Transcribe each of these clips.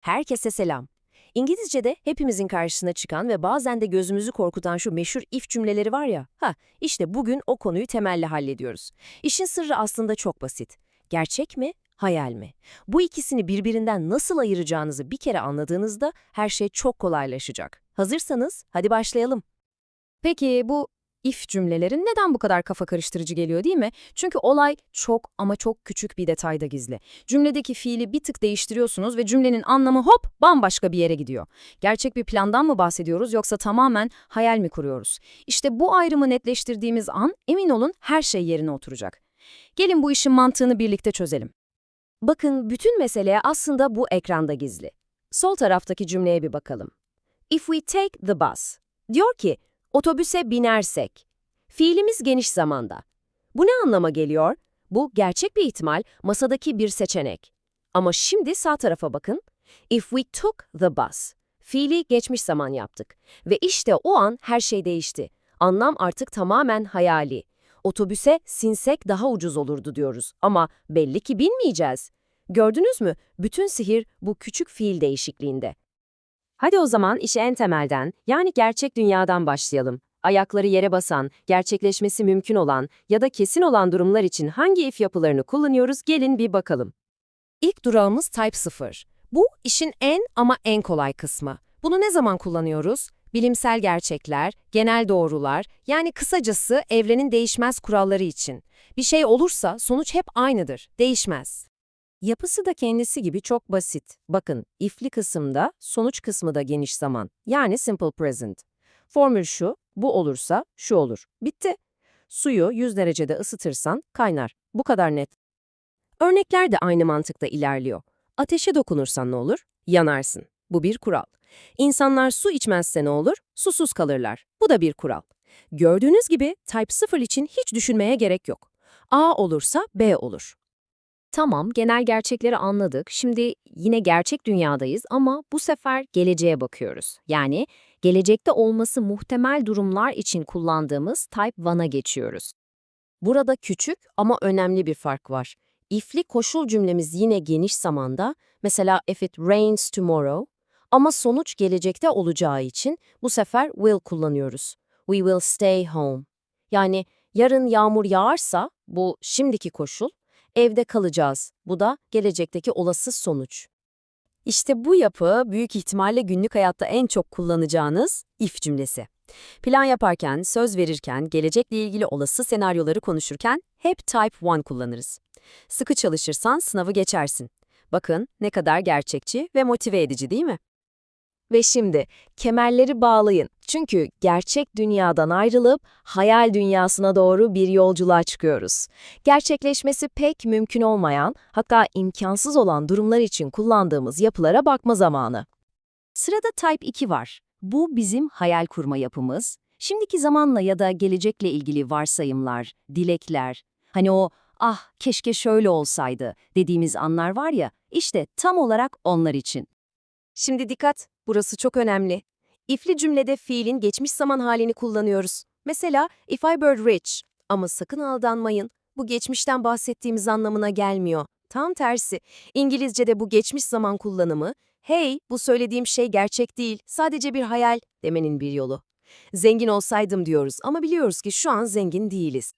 Herkese selam. İngilizce'de hepimizin karşısına çıkan ve bazen de gözümüzü korkutan şu meşhur if cümleleri var ya, ha işte bugün o konuyu temelli hallediyoruz. İşin sırrı aslında çok basit. Gerçek mi, hayal mi? Bu ikisini birbirinden nasıl ayıracağınızı bir kere anladığınızda her şey çok kolaylaşacak. Hazırsanız hadi başlayalım. Peki bu if cümleleri neden bu kadar kafa karıştırıcı geliyor değil mi? Çünkü olay çok ama çok küçük bir detayda gizli. Cümledeki fiili bir tık değiştiriyorsunuz ve cümlenin anlamı hop bambaşka bir yere gidiyor. Gerçek bir plandan mı bahsediyoruz yoksa tamamen hayal mi kuruyoruz? İşte bu ayrımı netleştirdiğimiz an emin olun her şey yerine oturacak. Gelin bu işin mantığını birlikte çözelim. Bakın bütün mesele aslında bu ekranda gizli. Sol taraftaki cümleye bir bakalım. If we take the bus. Diyor ki, otobüse binersek. Fiilimiz geniş zamanda. Bu ne anlama geliyor? Bu gerçek bir ihtimal, masadaki bir seçenek. Ama şimdi sağ tarafa bakın. If we took the bus. Fiili geçmiş zaman yaptık. Ve işte o an her şey değişti. Anlam artık tamamen hayali. Otobüse sinsek daha ucuz olurdu diyoruz ama belli ki binmeyeceğiz. Gördünüz mü? Bütün sihir bu küçük fiil değişikliğinde. Hadi o zaman işe en temelden, yani gerçek dünyadan başlayalım. Ayakları yere basan, gerçekleşmesi mümkün olan ya da kesin olan durumlar için hangi if yapılarını kullanıyoruz gelin bir bakalım. İlk durağımız Type 0. Bu işin en ama en kolay kısmı. Bunu ne zaman kullanıyoruz? Bilimsel gerçekler, genel doğrular, yani kısacası evrenin değişmez kuralları için. Bir şey olursa sonuç hep aynıdır, değişmez. Yapısı da kendisi gibi çok basit. Bakın, if'li kısımda, sonuç kısmı da geniş zaman. Yani simple present. Formül şu, bu olursa şu olur. Bitti. Suyu 100 derecede ısıtırsan kaynar. Bu kadar net. Örnekler de aynı mantıkta ilerliyor. Ateşe dokunursan ne olur? Yanarsın. Bu bir kural. İnsanlar su içmezse ne olur? Susuz kalırlar. Bu da bir kural. Gördüğünüz gibi Type 0 için hiç düşünmeye gerek yok. A olursa B olur. Tamam, genel gerçekleri anladık. Şimdi yine gerçek dünyadayız ama bu sefer geleceğe bakıyoruz. Yani gelecekte olması muhtemel durumlar için kullandığımız Type 1'a geçiyoruz. Burada küçük ama önemli bir fark var. If'li koşul cümlemiz yine geniş zamanda, mesela if it rains tomorrow, ama sonuç gelecekte olacağı için bu sefer will kullanıyoruz. We will stay home. Yani yarın yağmur yağarsa, bu şimdiki koşul, evde kalacağız. Bu da gelecekteki olası sonuç. İşte bu yapı büyük ihtimalle günlük hayatta en çok kullanacağınız if cümlesi. Plan yaparken, söz verirken, gelecekle ilgili olası senaryoları konuşurken hep Type 1 kullanırız. Sıkı çalışırsan sınavı geçersin. Bakın ne kadar gerçekçi ve motive edici değil mi? Ve şimdi kemerleri bağlayın. Çünkü gerçek dünyadan ayrılıp hayal dünyasına doğru bir yolculuğa çıkıyoruz. Gerçekleşmesi pek mümkün olmayan, hatta imkansız olan durumlar için kullandığımız yapılara bakma zamanı. Sırada Type 2 var. Bu bizim hayal kurma yapımız. Şimdiki zamanla ya da gelecekle ilgili varsayımlar, dilekler, hani o ah keşke şöyle olsaydı dediğimiz anlar var ya, işte tam olarak onlar için. Şimdi dikkat, burası çok önemli. If'li cümlede fiilin geçmiş zaman halini kullanıyoruz. Mesela, if I were rich. Ama sakın aldanmayın, bu geçmişten bahsettiğimiz anlamına gelmiyor. Tam tersi, İngilizce'de bu geçmiş zaman kullanımı, hey, bu söylediğim şey gerçek değil, sadece bir hayal demenin bir yolu. Zengin olsaydım diyoruz ama biliyoruz ki şu an zengin değiliz.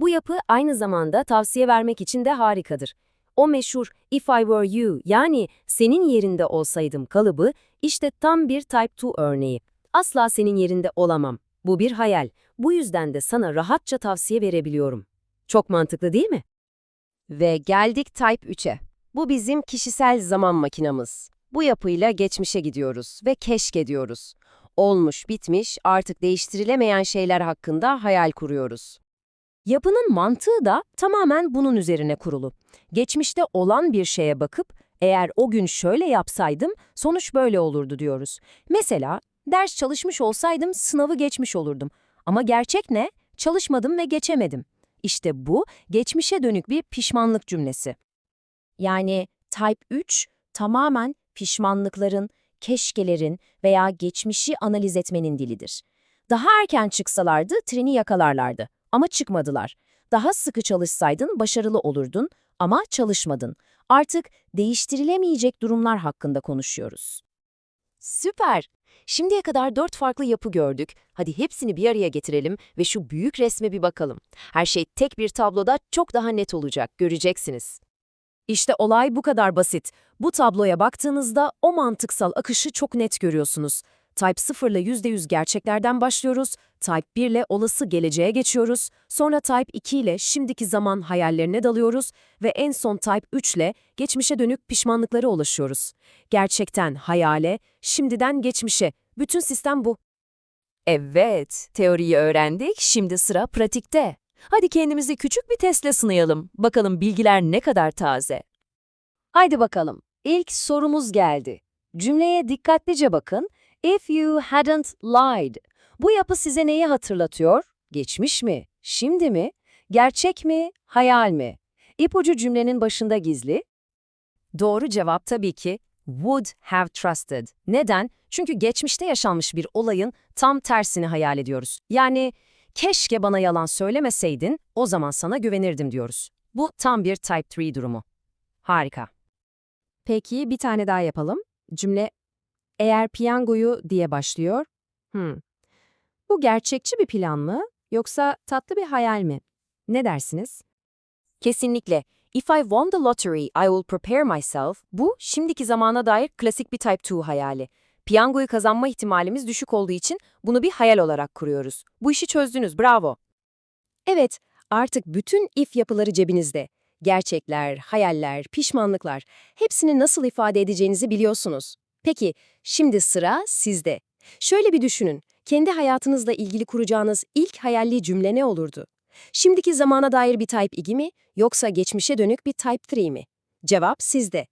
Bu yapı aynı zamanda tavsiye vermek için de harikadır. O meşhur if I were you yani senin yerinde olsaydım kalıbı işte tam bir type 2 örneği. Asla senin yerinde olamam. Bu bir hayal. Bu yüzden de sana rahatça tavsiye verebiliyorum. Çok mantıklı değil mi? Ve geldik Type 3'e. Bu bizim kişisel zaman makinamız. Bu yapıyla geçmişe gidiyoruz ve keşkediyoruz. Olmuş, bitmiş, artık değiştirilemeyen şeyler hakkında hayal kuruyoruz. Yapının mantığı da tamamen bunun üzerine kurulu. Geçmişte olan bir şeye bakıp, eğer o gün şöyle yapsaydım, sonuç böyle olurdu diyoruz. Mesela, ders çalışmış olsaydım sınavı geçmiş olurdum. Ama gerçek ne? Çalışmadım ve geçemedim. İşte bu, geçmişe dönük bir pişmanlık cümlesi. Yani Type 3 tamamen pişmanlıkların, keşkelerin veya geçmişi analiz etmenin dilidir. Daha erken çıksalardı treni yakalarlardı ama çıkmadılar. Daha sıkı çalışsaydın başarılı olurdun ama çalışmadın. Artık değiştirilemeyecek durumlar hakkında konuşuyoruz. Süper! Şimdiye kadar dört farklı yapı gördük. Hadi hepsini bir araya getirelim ve şu büyük resme bir bakalım. Her şey tek bir tabloda çok daha net olacak, göreceksiniz. İşte olay bu kadar basit. Bu tabloya baktığınızda o mantıksal akışı çok net görüyorsunuz. Type 0 ile %100 gerçeklerden başlıyoruz, Type 1 ile olası geleceğe geçiyoruz, sonra Type 2 ile şimdiki zaman hayallerine dalıyoruz ve en son Type 3 ile geçmişe dönük pişmanlıklara ulaşıyoruz. Gerçekten hayale, şimdiden geçmişe. Bütün sistem bu. Evet, teoriyi öğrendik, şimdi sıra pratikte. Hadi kendimizi küçük bir testle sınayalım. Bakalım bilgiler ne kadar taze. Haydi bakalım. İlk sorumuz geldi. Cümleye dikkatlice bakın. If you hadn't lied. Bu yapı size neyi hatırlatıyor? Geçmiş mi? Şimdi mi? Gerçek mi? Hayal mi? İpucu cümlenin başında gizli. Doğru cevap tabii ki would have trusted. Neden? Çünkü geçmişte yaşanmış bir olayın tam tersini hayal ediyoruz. Yani keşke bana yalan söylemeseydin, o zaman sana güvenirdim diyoruz. Bu tam bir Type 3 durumu. Harika. Peki bir tane daha yapalım. Cümle eğer piyangoyu diye başlıyor. Hmm. Bu gerçekçi bir plan mı yoksa tatlı bir hayal mi? Ne dersiniz? Kesinlikle. If I won the lottery, I will prepare myself. Bu, şimdiki zamana dair klasik bir Type 2 hayali. Piyangoyu kazanma ihtimalimiz düşük olduğu için bunu bir hayal olarak kuruyoruz. Bu işi çözdünüz, bravo. Evet, artık bütün if yapıları cebinizde. Gerçekler, hayaller, pişmanlıklar, hepsini nasıl ifade edeceğinizi biliyorsunuz. Peki, şimdi sıra sizde. Şöyle bir düşünün, kendi hayatınızla ilgili kuracağınız ilk hayalli cümle ne olurdu? Şimdiki zamana dair bir Type 2 mi, yoksa geçmişe dönük bir Type 3 mi? Cevap sizde.